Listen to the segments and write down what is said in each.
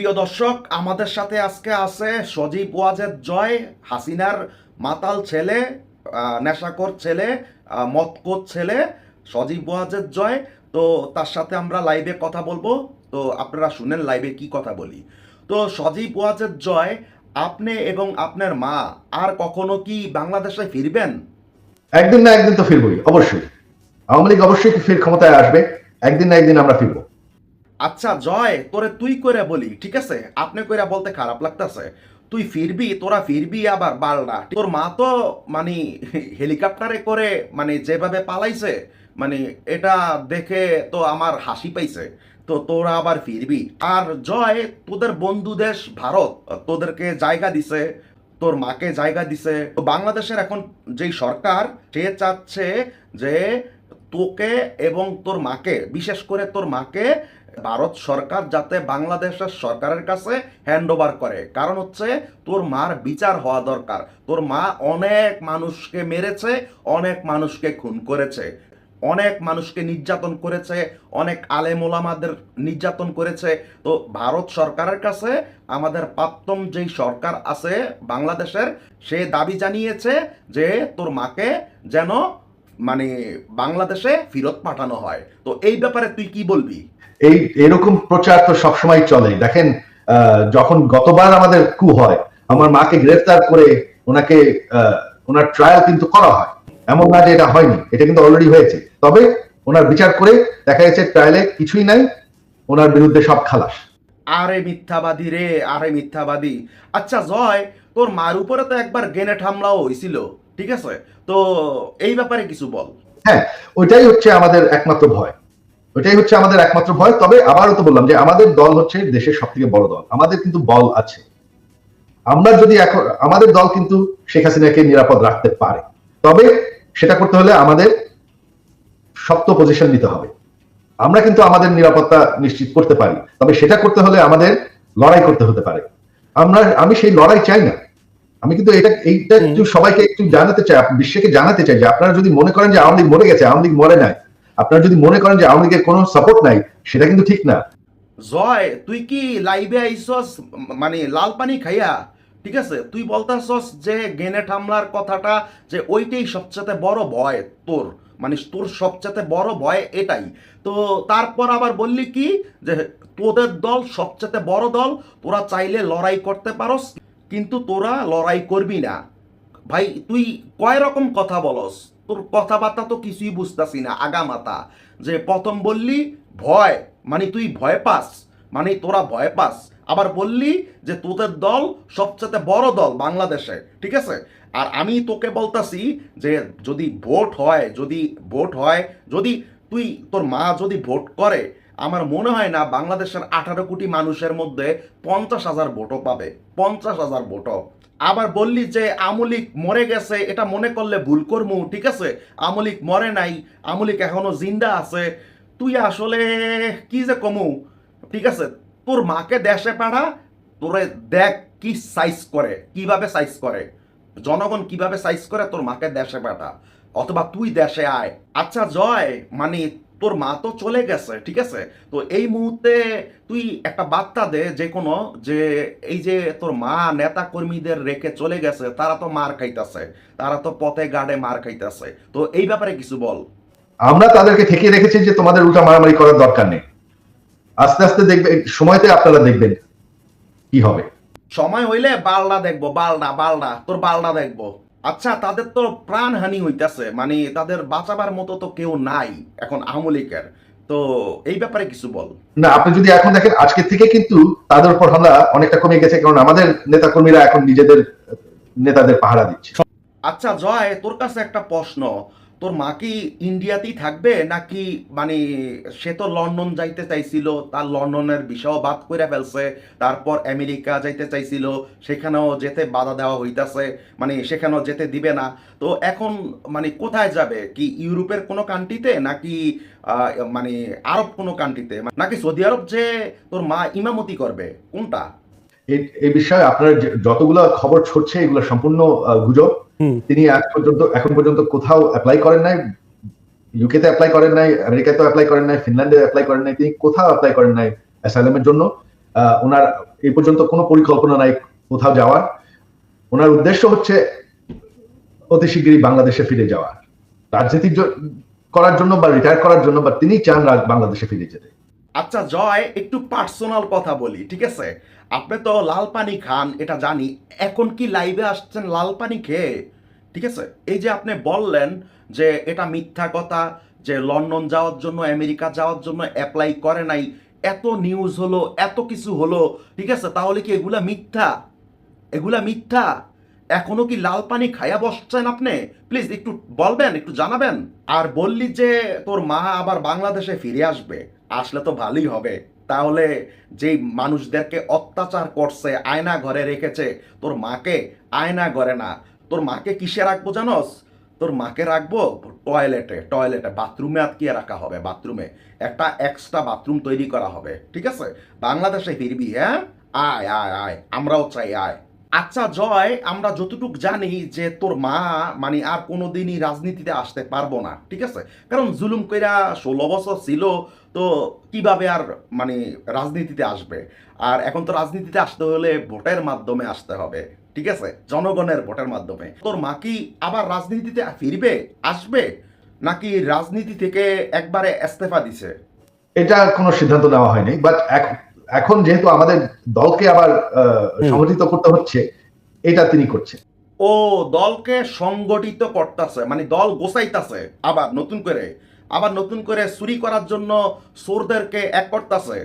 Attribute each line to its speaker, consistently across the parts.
Speaker 1: প্রিয় দর্শক আমাদের সাথে আজকে আছে সজীব ওয়াজেদ জয় হাসিনার মাতাল ছেলে আহ, নেশাখোর ছেলে আহ, মদকোর ছেলে সজীব ওয়াজেদ জয়। তো তার সাথে আমরা লাইভে কথা বলব। তো আপনারা শুনেন লাইভে কি কথা বলি। তো সজীব ওয়াজেদ জয় আপনি এবং আপনার মা আর কখনো কি বাংলাদেশে ফিরবেন?
Speaker 2: একদিন না একদিন তো ফিরবই অবশ্যই। আওয়ামী লীগ অবশ্যই ফির ক্ষমতায় আসবে একদিন না একদিন আমরা ফিরবো।
Speaker 1: আচ্ছা জয়, তোরে তুই করে বলি, ঠিক আছে? আপনি কইরা বলতে খারাপ লাগতেছে। তুই ফিরবি, তোরা ফিরবি আবার বালনা। তোর মা তো মানে হেলিকপ্টারে করে মানে যেভাবে পালাইছে মানে এটা দেখে তো আমার হাসি পাইছে। তো তোরা আবার ফিরবি। আর জয়, তোদের বন্ধু দেশ ভারত, তোদেরকে জায়গা দিছে, তোর মাকে জায়গা দিছে। তো বাংলাদেশের এখন যেই সরকার, সে চাচ্ছে যে তোকে এবং তোর মাকে, বিশেষ করে তোর মাকে ভারত সরকার যাতে বাংলাদেশের সরকারের কাছে হ্যান্ড করে। কারণ হচ্ছে তোর মার বিচার হওয়া দরকার। তোর মা অনেক মানুষকে মেরেছে, অনেক মানুষকে খুন করেছে। অনেক মানুষকে নির্যাতন করেছে, অনেক আলেমোলামাদের নির্যাতন করেছে। তো ভারত সরকারের কাছে আমাদের প্রাপ্তম যেই সরকার আছে বাংলাদেশের, সে দাবি জানিয়েছে যে তোর মাকে যেন মানে বাংলাদেশে ফেরত পাঠানো হয়। তো এই ব্যাপারে তুই কি বলবি?
Speaker 2: এই এরকম প্রচার তো সবসময় চলে দেখেন যখন গতবার আমাদের কু হয় আমার মাকে গ্রেফতার করে ওনাকে ওনার ট্রায়াল কিন্তু করা হয়। এমন না যে এটা হয়নি এটা কিন্তু অলরেডি হয়েছে। তবে ওনার বিচার করে দেখা গেছে ট্রায়ালে কিছুই নাই ওনার বিরুদ্ধে সব খালাস।
Speaker 1: আরে মিথ্যাবাদী রে আরে মিথ্যাবাদী। আচ্ছা জয় তোর মার উপরে তো একবার গ্রেনেড হামলাও হয়েছিল ঠিক আছে? তো এই ব্যাপারে কিছু বল।
Speaker 2: হ্যাঁ ওইটাই হচ্ছে আমাদের একমাত্র ভয়। ওইটাই হচ্ছে আমাদের একমাত্র ভয়। তবে আবারও তো বললাম যে আমাদের দল হচ্ছে দেশের সব থেকে বড় দল। আমাদের কিন্তু বল আছে। আমরা যদি এখন আমাদের দল কিন্তু শেখ হাসিনাকে নিরাপদ রাখতে পারে। তবে সেটা করতে হলে আমাদের শক্ত পজিশন নিতে হবে। আমরা কিন্তু আমাদের নিরাপত্তা নিশ্চিত করতে পারি। তবে সেটা করতে হলে আমাদের লড়াই করতে হতে পারে। আমরা আমি সেই লড়াই চাই না। আমি কিন্তু এটা এইটা একটু সবাইকে একটু জানাতে চাই বিশ্বকে জানাতে চাই যে আপনারা যদি মনে করেন যে আওয়ামী লীগ মরে গেছে আওয়ামী লীগ মরে নাই আপনারা যদি মনে করেন যে আওয়ামী লীগের কোনো সাপোর্ট নাই সেটা কিন্তু ঠিক না।
Speaker 1: জয় তুই কি লাইভে আইসস মানে লাল পানি খাইয়া? ঠিক আছে তুই বলতাছস যে গ্রেনেড হামলার কথাটা যে ওইটাই সবচেয়ে বড় ভয় তোর মানে তোর সবচেয়ে বড় ভয় এটাই। তো তারপর আবার বললি কি যে তোদের দল সবচেয়ে বড় দল তোরা চাইলে লড়াই করতে পারস। কিন্তু তোরা লড়াই করবি না। ভাই, তুই কয় রকম কথা বলস? তোর কথাবার্তা তো কিছুই বুঝতাছি না, আগামাতা। যে প্রথম বললি ভয় মানে তুই ভয় পাস মানে তোরা ভয় পাস। আবার বললি যে তোদের দল সবচেয়ে বড় দল বাংলাদেশে, ঠিক আছে? আর আমি তোকে বলতাছি যে যদি ভোট হয়, যদি ভোট হয়, যদি তুই, তোর মা যদি ভোট করে আমার মনে হয় না বাংলাদেশের আঠারো কোটি মানুষের মধ্যে পঞ্চাশ হাজার ভোটও পাবে। পঞ্চাশ হাজার ভোটও। আবার বললি যে আমলিক মরে গেছে, এটা মনে করলে ভুল করমু, ঠিক আছে? আমলিক মরে নাই, আমলিক এখনও জিন্দা আছে। তুই আসলে কি যে কমু, ঠিক আছে? তোর মাকে দেশে পাঠা, তোরে দেখ কি সাইজ করে, কীভাবে সাইজ করে। জনগণ কীভাবে সাইজ করে তোর মাকে দেশে পাঠা, অথবা তুই দেশে আয়। আচ্ছা জয় মানে তোর মা তো চলে গেছে ঠিক আছে? তো এই মুহূর্তে তুই একটা বার্তা দে যে কোনো যে এই যে তোর মা নেতা কর্মীদের রেখে চলে গেছে তারা তো মার খাইতেছে তারা তো পথে গাড়ে মার খাইতেছে। তো এই ব্যাপারে কিছু বল।
Speaker 2: আমরা তাদেরকে ঠেকিয়ে রেখেছি যে তোমাদের উল্টা মারামারি করার দরকার নেই। আস্তে আস্তে দেখবে সময়তে আপনারা দেখবেন কি হবে।
Speaker 1: সময় হইলে বালডা দেখব বালডা বালডা তোর বালডা দেখব। আচ্ছা তাদের তো প্রাণহানি হইতেছে মানে তাদের বাঁচাবার মতো তো কেউ নাই এখন আওয়ামী লীগের তো এই ব্যাপারে কিছু বল।
Speaker 2: না আপনি যদি এখন দেখেন আজকে থেকে কিন্তু তাদের উপর হামলা অনেকটা কমে গেছে কারণ আমাদের নেতাকর্মীরা এখন নিজেদের নেতাদের পাহারা দিচ্ছে।
Speaker 1: আচ্ছা জয় তোর কাছে একটা প্রশ্ন। তোর মা কি ইন্ডিয়াতেই থাকবে? নাকি মানে সে তো লন্ডন যাইতে চাইছিল, তার লন্ডনের বিষয় বাদ করে ফেলছে, তারপর আমেরিকা যাইতে চাইছিল, সেখানেও যেতে বাধা দেওয়া হইতাছে মানে সেখানেও যেতে দিবে না। তো এখন মানে কোথায় যাবে? কি ইউরোপের কোনো কান্ট্রিতে নাকি মানে আরব কোনো কান্ট্রিতে নাকি সৌদি আরব যে তোর মা ইমামতি করবে? কোনটা?
Speaker 2: এই- বিষয়ে আপনার যতগুলো খবর ছড়ছে এগুলো সম্পূর্ণ গুজব। তিনি আজ পর্যন্ত এখন পর্যন্ত কোথাও অ্যাপ্লাই করেন নাই ইউকেতে অ্যাপ্লাই করেন নাই আমেরিকাতে অ্যাপ্লাই করেন নাই ফিনল্যান্ডে অ্যাপ্লাই করেন নাই তিনি কোথাও অ্যাপ্লাই করেন নাই অ্যাসাইলামের জন্য। আহ, ওনার এই পর্যন্ত কোনো পরিকল্পনা নাই কোথাও যাওয়ার। ওনার উদ্দেশ্য হচ্ছে অতি শীঘ্রই বাংলাদেশে ফিরে যাওয়া। রাজনীতি করার জন্য বা রিটায়ার করার জন্য বা তিনি চান বাংলাদেশে ফিরে যেতে।
Speaker 1: আচ্ছা জয়, একটু পার্সোনাল কথা বলি, ঠিক আছে? আপনি তো লাল পানি খান, এটা জানি। এখন কি লাইভে আসছেন লাল পানি খেয়ে? ঠিক আছে? এই যে আপনি বললেন যে এটা মিথ্যা কথা, যে লন্ডন যাওয়ার জন্য, আমেরিকা যাওয়ার জন্য অ্যাপ্লাই করে নাই, এত নিউজ হলো, এত কিছু হলো, ঠিক আছে? তাহলে কি এগুলা মিথ্যা? এগুলা মিথ্যা? এখনও কি লাল পানি খাইয়া বসছেন আপনি? প্লিজ একটু বলবেন, একটু জানাবেন। আর বললি যে তোর মা আবার বাংলাদেশে ফিরে আসবে। আসলে তো ভালোই হবে। তাহলে যেই মানুষদেরকে অত্যাচার করছে, আয়না ঘরে রেখেছে, তোর মাকে আয়না ঘরে না। তোর মাকে কিসে রাখব জানোস? তোর মাকে রাখব টয়লেটে টয়লেটে বাথরুমে আটকিয়ে রাখা হবে বাথরুমে একটা এক্সট্রা বাথরুম তৈরি করা হবে, ঠিক আছে? বাংলাদেশে ফিরবি হ্যাঁ? আয় আয় আয়, আমরাও চাই, আয়। আচ্ছা জয়, আমরা যতটুক জানি যে তোর মা মানে আর কোনোদিনই রাজনীতিতে আসতে পারব না, ঠিক আছে? কারণ জুলুম কইরা ষোলো বছর ছিল, তো কীভাবে আর মানে রাজনীতিতে আসবে? আর এখন তো রাজনীতিতে আসতে হলে ভোটের মাধ্যমে আসতে হবে, ঠিক আছে? জনগণের ভোটের মাধ্যমে। তোর মা কি আবার রাজনীতিতে ফিরবে, আসবে? নাকি রাজনীতি থেকে একবারে ইস্তেফা দিছে?
Speaker 2: এটা কোনো সিদ্ধান্ত নেওয়া হয়নি বাট এখন যেহেতু আমাদের দলকে আবার সংগঠিত করতে হচ্ছে এটা তিনি করছেন।
Speaker 1: ও দলকে সংগঠিত করতেছে মানে দল গোছাইতাছে আবার নতুন করে আবার নতুন করে চুরি করার জন্য চোরদেরকে এক করতেছে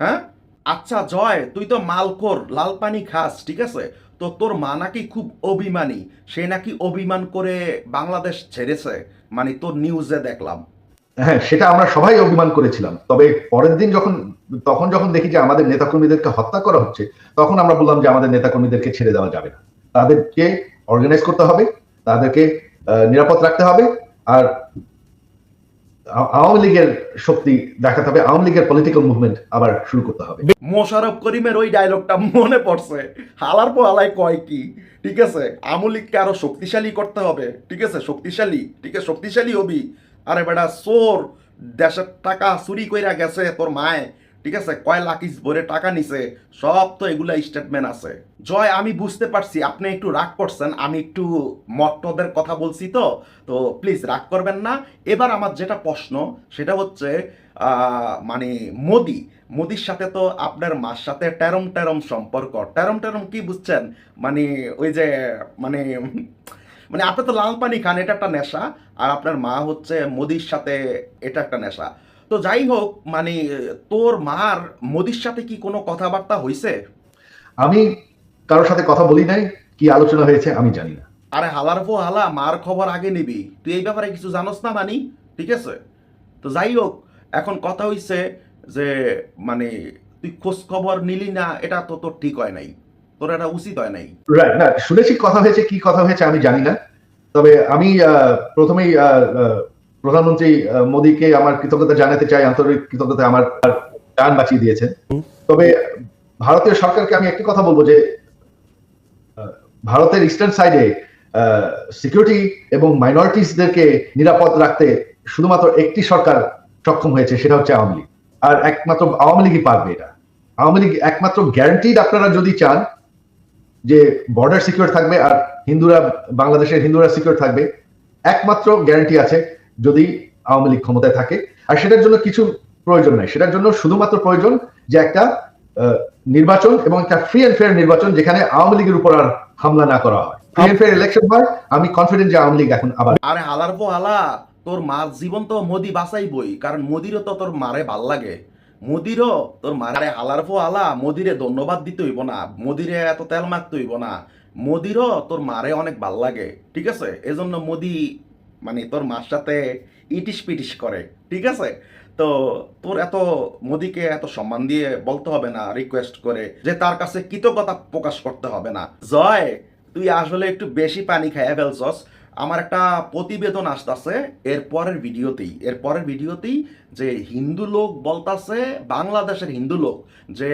Speaker 1: হ্যাঁ? আচ্ছা জয় তুই তো মালখোর লাল পানি খাস ঠিক আছে? তো তোর মা নাকি খুব অভিমানী সে নাকি অভিমান করে বাংলাদেশ ছেড়েছে মানে তোর নিউজে দেখলাম।
Speaker 2: হ্যাঁ সেটা আমরা সবাই অভিমান করেছিলাম। তবে পরের দিন যখন, তখন যখন দেখি যে আমাদের নেতাকর্মীদেরকে হত্যা করা হচ্ছে, তখন আমরা বললাম যে আমাদের নেতাকর্মীদেরকে ছেড়ে দেওয়া যাবে না। তাদেরকে অর্গানাইজ করতে হবে, তাদেরকে নিরাপদ রাখতে হবে, আর আওয়ামী লীগের শক্তি দেখাতে হবে, আওয়ামী লীগের পলিটিক্যাল মুভমেন্ট আবার শুরু করতে হবে।
Speaker 1: মোশারফ করিমের ওই ডায়লগটা মনে পড়ছে। হালার পর কয় কি? ঠিক আছে? আমলিককে আরও শক্তিশালী করতে হবে। ঠিক আছে? শক্তিশালী। ঠিক আছে? শক্তিশালী হবি। আরে বেটা, চোর, দেশের টাকা চুরি কইরা গেছে তোর মায়। ঠিক আছে? কয় লাকিস ভরে টাকা নিছে, সব তো এগুলা স্টেটমেন্ট আছে। জয়, আমি বুঝতে পারছি, আপনি একটু রাগ করছেন, আমি একটু মট্টদের কথা বলছি তো তো প্লিজ রাগ করবেন না। এবার আমার যেটা প্রশ্ন, সেটা হচ্ছে মানে মোদি, মোদির সাথে তো আপনার মার সাথে টেরম টেরম সম্পর্ক। টেরম টেরম কি বুঝছেন? মানে ওই যে মানে মানে আপনি তো লাল পানি খান এটা একটা নেশা আর আপনার মা হচ্ছে মোদির সাথে এটা একটা নেশা। তো যাই হোক মানে তোর মার মোদির সাথে কি কোনো কথাবার্তা হয়েছে
Speaker 2: আমি কারোর সাথে কথা বলি নাই কি আলোচনা হয়েছে আমি জানি না।
Speaker 1: আরে হালার পো হালা মার খবর আগে নিবি। তুই এই ব্যাপারে কিছু জানোস না মানি? ঠিক আছে? তো যাই হোক এখন কথা হইছে যে মানে তুই খোঁজ খবর নিলি না এটা তো তোর ঠিক হয় নাই। তোর এটা উচিত হয় নাই।
Speaker 2: রাইট না শুনেছি কথা হয়েছে কি কথা হয়েছে আমি জানি না। তবে আমি প্রথমেই প্রধানমন্ত্রী মোদীকে আমার কৃতজ্ঞতা জানাতে চাই আন্তরিক কৃতজ্ঞতা আমার প্রাণ বাঁচিয়ে দিয়েছেন। তবে ভারতীয় সরকারকে আমি একটি কথা বলব যে ভারতের ইস্টার্ন সাইডে সিকিউরিটি এবং মাইনরিটিসদেরকে নিরাপদ রাখতে শুধুমাত্র একটি সরকার সক্ষম হয়েছে সেটা হচ্ছে আওয়ামী লীগ। আর একমাত্র আওয়ামী লীগই পারবে এটা। আওয়ামী লীগ একমাত্র গ্যারান্টিড আপনারা যদি চান যে বর্ডার সিকিউর থাকবে আর হিন্দুরা, বাংলাদেশের হিন্দুরা সিকিউর থাকবে, একমাত্র গ্যারান্টি আছে যদি আওয়ামী লীগ ক্ষমতায় থাকে। আর সেটার জন্য কিছু প্রয়োজন নাই। সেটার জন্য শুধুমাত্র প্রয়োজন যে একটা নির্বাচন এবং একটা ফ্রি অ্যান্ড ফেয়ার নির্বাচন যেখানে আওয়ামী লীগের উপর আর হামলা না করা হয়। ফ্রি অ্যান্ড ফেয়ার ইলেকশন হয়, আমি কনফিডেন্ট যে আওয়ামী লীগ এখন আবার
Speaker 1: আরে হালার হালা তোর মার জীবন তো মোদি বাঁচাইবই, কারণ মোদিরও তো তোর মারে ভালো লাগে। মোদিরও তোর মারে হালার পো হালা, মোদিরে ধন্যবাদ দিতে হইব না, মোদিরে এত তেল মারতে হইব না। মোদিরও তোর মারে অনেক ভালো লাগে, ঠিক আছে? এজন্য মোদি মানে তোর মার সাথে ইটিস পিটিস করে, ঠিক আছে? তো তোর এত মোদিকে এত সম্মান দিয়ে বলতে হবে না রিকোয়েস্ট করে যে তার কাছে কৃতজ্ঞতা প্রকাশ করতে হবে না। জয়, তুই আসলে একটু বেশি পানি খাইয়া ফেলছস আমার একটা প্রতিবেদন আসতেছে এর পরের ভিডিওতেই। এর পরের ভিডিওতেই যে হিন্দু লোক বলতাছে, বাংলাদেশের হিন্দু লোক, যে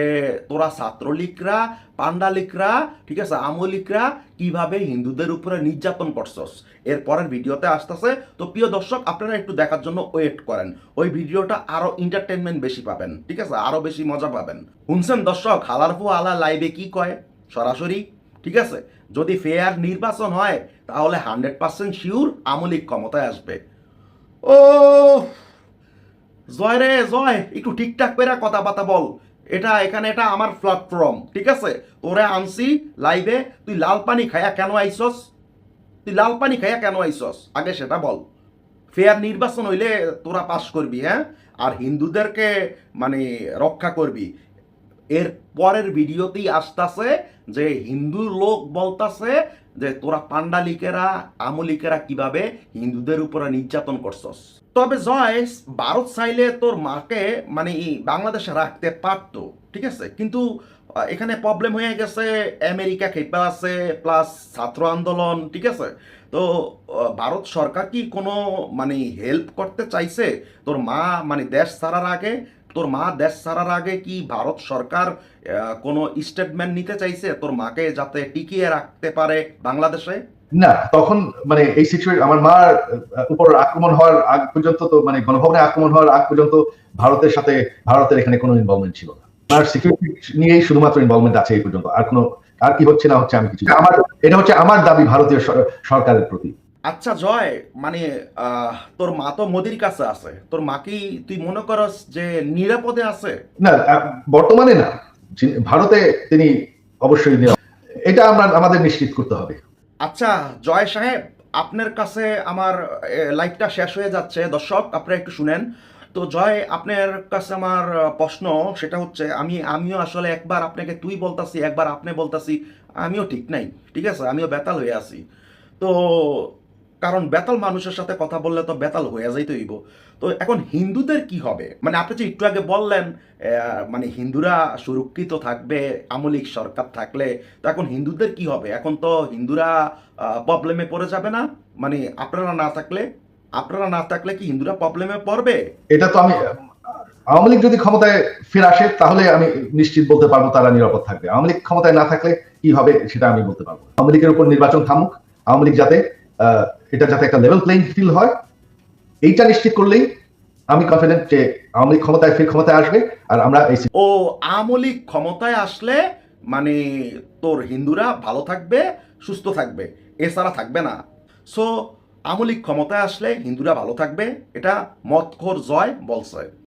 Speaker 1: তোরা ছাত্রলীগরা পান্ডালিকরা ঠিক আছে আমলিকরা কীভাবে হিন্দুদের উপরে নির্যাতন করছস? এর পরের ভিডিওতে আসতেছে। তো প্রিয় দর্শক, আপনারা একটু দেখার জন্য ওয়েট করেন। ওই ভিডিওটা আরও এন্টারটেনমেন্ট বেশি পাবেন, ঠিক আছে, আরও বেশি মজা পাবেন। শুনছেন দর্শক হালারফু আলা লাইভে কি কয়? সরাসরি। ঠিক আছে? যদি ফেয়ার নির্বাচন হয়, তাহলে হান্ড্রেড পার্সেন্ট শিওর আমলিক ক্ষমতায় আসবে। ও জয় রে, জয়! একটু ঠিকঠাক করে কথাবার্তা বল। এটা, এখানে এটা আমার প্ল্যাটফর্ম ঠিক আছে? তোরে আনছি লাইভে তুই লাল পানি খায়া কেন আইসস? তুই লাল পানি খায়া কেন আইসস? আগে সেটা বল। ফেয়ার নির্বাচন হইলে তোরা পাস করবি হ্যাঁ? আর হিন্দুদেরকে মানে রক্ষা করবি। এর পরের ভিডিওতেই আসতেছে যে হিন্দু লোক বলতাছে যে তোরা পান্ডালিকেরা আমলিকেরা কীভাবে হিন্দুদের উপরে নির্যাতন করছস। তবে জয় ভারত চাইলে তোর মাকে মানে বাংলাদেশে রাখতে পারতো, ঠিক আছে? কিন্তু এখানে প্রবলেম হয়ে গেছে, আমেরিকা খেপে আছে প্লাস ছাত্র আন্দোলন, ঠিক আছে? তো ভারত সরকার কি কোনো মানে হেল্প করতে চাইছে? তোর মা মানে দেশ ছাড়ার আগে তোর মা দেশ ছাড়ার আগে কি ভারত সরকার কোনো স্টেটমেন্ট নিতে চাইছে তোর মাকে যাতে টিকিয়ে রাখতে পারে বাংলাদেশে?
Speaker 2: না, তখন মানে এই সিচুয়েশন আমার মার উপর আক্রমণ হওয়ার আগ পর্যন্ত তো মানে গণভবনে আক্রমণ হওয়ার আগ পর্যন্ত ভারতের সাথে, ভারতের এখানে কোনো ইনভলভমেন্ট ছিল না। আর সিকিউরিটি নিয়েই শুধুমাত্র ইনভলভমেন্ট আছে এই পর্যন্ত। আর কোনো, আর কি হচ্ছে না হচ্ছে আমি কিছু আমার, এটা হচ্ছে আমার দাবি ভারতীয় সরকারের প্রতি।
Speaker 1: আচ্ছা জয় মানে আহ, তোর মা তো মোদির কাছে আছে। তোর মা কি তুই মনে করস যে নিরাপদে আছে?
Speaker 2: না বর্তমানে না। ভারতে তিনি অবশ্যই। এটা আমরা আমাদের নিশ্চিত করতে হবে।
Speaker 1: আচ্ছা জয় সাহেব আপনার কাছে আমার লাইভটা শেষ হয়ে যাচ্ছে। দর্শক আপনারা একটু শুনেন। তো জয় আপনার কাছে আমার প্রশ্ন সেটা হচ্ছে আমি আমিও আসলে একবার আপনাকে তুই বলতাছি একবার আপনি বলতাছি আমিও ঠিক নাই। ঠিক আছে? আমিও বেতাল হয়ে আছি। তো কারণ বেতাল মানুষের সাথে কথা বললে তো বেতাল হয়ে যাইতে হইব। তো এখন হিন্দুদের কি হবে? মানে আপনি যে একটু আগে বললেন মানে হিন্দুরা সুরক্ষিত থাকবে, আমলিক সরকার থাকলে, তো এখন হিন্দুদের কি হবে? এখন তো হিন্দুরা প্রবলেমে পড়ে যাবে না? মানে আপনারা না থাকলে, আপনারা না থাকলে কি হিন্দুরা প্রবলেমে পড়বে?
Speaker 2: এটা তো আমি, আওয়ামী লীগ যদি ক্ষমতায় ফিরে আসে, তাহলে আমি নিশ্চিত বলতে পারব তারা নিরাপদ থাকবে। আওয়ামী লীগ ক্ষমতায় না থাকলে কি হবে, সেটা আমি বলতে পারব আওয়ামী লীগের উপর নির্বাচন থামুক। আওয়ামী লীগ যাতে এটা যাতে একটা লেভেল প্লেইং ফিল্ড হয়, এইটা নিশ্চিত করলেই আমি কনফিডেন্ট যে আওয়ামী ক্ষমতায় ফির ক্ষমতায় আসবে আর আমরা এই
Speaker 1: ও আমলিক ক্ষমতায় আসলে মানে তোর হিন্দুরা ভালো থাকবে, সুস্থ থাকবে, এছাড়া থাকবে না। সো আমলিক ক্ষমতায় আসলে হিন্দুরা ভালো থাকবে, এটা মতখোর জয় বলছে।